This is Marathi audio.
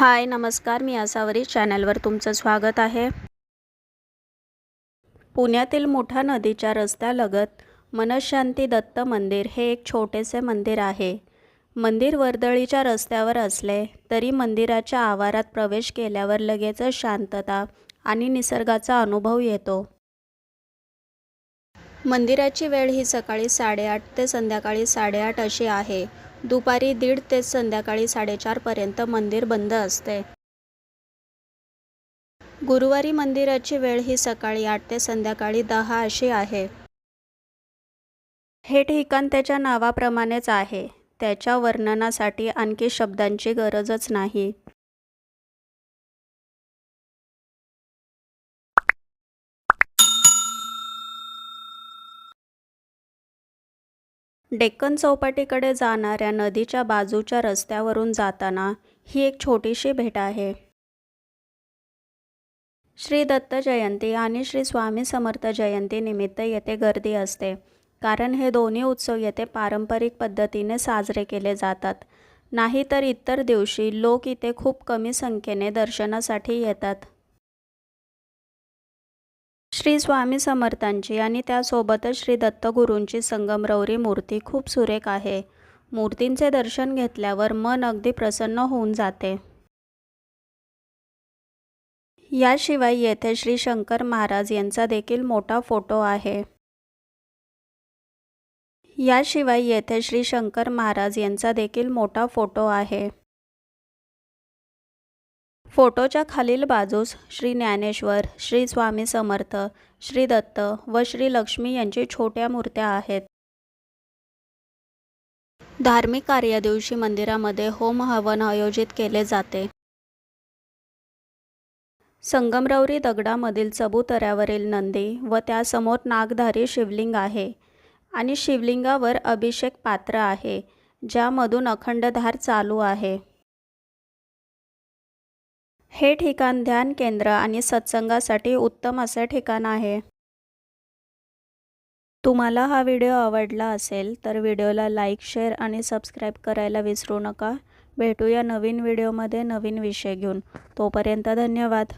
हाय नमस्कार. मी आसावरी चॅनलवर तुमचं स्वागत आहे. पुण्यातील मोठा नदीच्या रस्त्यालगत मनशांती दत्त मंदिर हे एक छोटेसे मंदिर आहे. मंदिर वर्दळीच्या रस्त्यावर असले तरी मंदिराच्या आवारात प्रवेश केल्यावर लगेचच शांतता आणि निसर्गाचा अनुभव येतो. मंदिराची वेळ ही सकाळी साडेआठ ते संध्याकाळी साडेआठ अशी आहे. दुपारी दीड ते संध्याकाळी साडेचारपर्यंत मंदिर बंद असते. गुरुवारी मंदिराची वेळ ही सकाळी आठ ते संध्याकाळी दहा अशी आहे. हे ठिकाण त्याच्या नावाप्रमाणेच आहे. त्याच्या वर्णनासाठी आणखी शब्दांची गरजच नाही. डेक्कन चौपाटीकडे जाणाऱ्या नदीच्या बाजूच्या रस्त्यावरून जाताना ही एक छोटीशी भेट आहे. श्री दत्त जयंती आणि श्री स्वामी समर्थ जयंती निमित्त येथे गर्दी असते कारण हे दोन्ही उत्सव येथे पारंपरिक पद्धतीने साजरे केले जातात. नाहीतर इतर दिवशी लोक इथे खूप कमी संख्येने दर्शनासाठी येतात. श्री स्वामी समर्थांची आणि त्यासोबतच श्री दत्तगुरूंची संगमरवरी मूर्ती खूप सुरेख आहे. मूर्तींचे दर्शन घेतल्यावर मन अगदी प्रसन्न होऊन जाते. याशिवाय येथे श्री शंकर महाराज यांचा देखील मोठा फोटो आहे. याशिवाय येथे श्री शंकर महाराज यांचा देखील मोठा फोटो आहे. फोटोच्या खालील बाजूस श्री ज्ञानेश्वर श्री स्वामी समर्थ श्री दत्त व श्री लक्ष्मी यांची छोट्या मूर्त्या आहेत. धार्मिक कार्यादिवशी मंदिरामध्ये होम हवन आयोजित केले जाते. संगमरवरी दगडामधील चबुतऱ्यावरील नंदी व त्यासमोर नागधारी शिवलिंग आहे आणि शिवलिंगावर अभिषेक पात्र आहे ज्यामधून अखंडधार चालू आहे. हे ठिकाण ध्यान केंद्र आणि सत्संगासाठी उत्तम असे ठिकाण आहे. तुम्हाला हा व्हिडिओ आवडला असेल तर व्हिडिओला लाईक शेअर आणि सबस्क्राईब करायला विसरू नका. भेटूया नवीन व्हिडिओमध्ये नवीन विषय घेऊन. तोपर्यंत धन्यवाद.